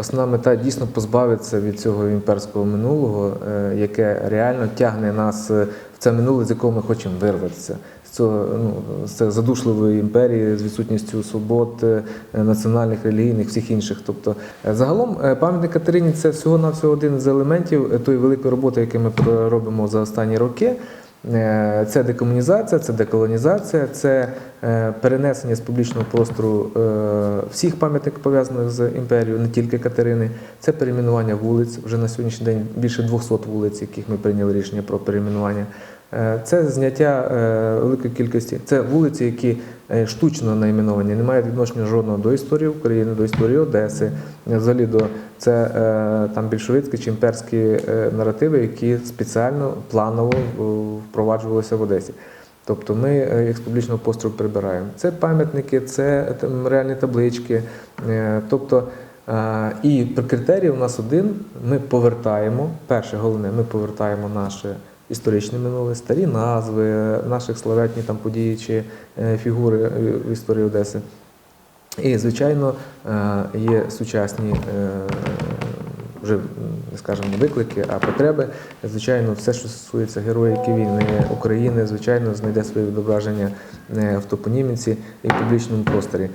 основна мета дійсно позбавитися від цього імперського минулого, е, яке реально тягне нас е, в це минуле, з якого ми хочемо вирватися. З цього ну, з цієї задушливої імперії з відсутністю свобод е, національних, релігійних, всіх інших. Тобто, загалом пам'ятник Катерині це всього навсього один з елементів тої великої роботи, яку ми робимо за останні роки. Е, Це декомунізація, це деколонізація, це е, перенесення з публічного простору е, всіх пам'яток пов'язаних з імперією, не тільки Катерини. Це перейменування вулиць. Вже на сьогоднішній день більше 200 вулиць, яких ми прийняли рішення про перейменування. Е, Це зняття е, великої кількості. Це вулиці, які е, штучно найменовані, не мають відношення жодного до історії України, до історії Одеси, взагалі до це там більшовицькі чи імперські наративи, які спеціально планово впроваджувалися в Одесі. Тобто ми їх з публічного простору прибираємо. Це пам'ятники, це меморіальні таблички. Тобто і критерій у нас один: ми повертаємо, перше головне, ми повертаємо наше історичне минуле, старі назви наших славетні там події чи е, фігури е, в історії Одеси. І, звичайно, е, є сучасні вже м, не виклики, а потреби. Звичайно, все, що стосується героїки війни України, звичайно, знайде своє відображення в топоніміці і в публічному просторі.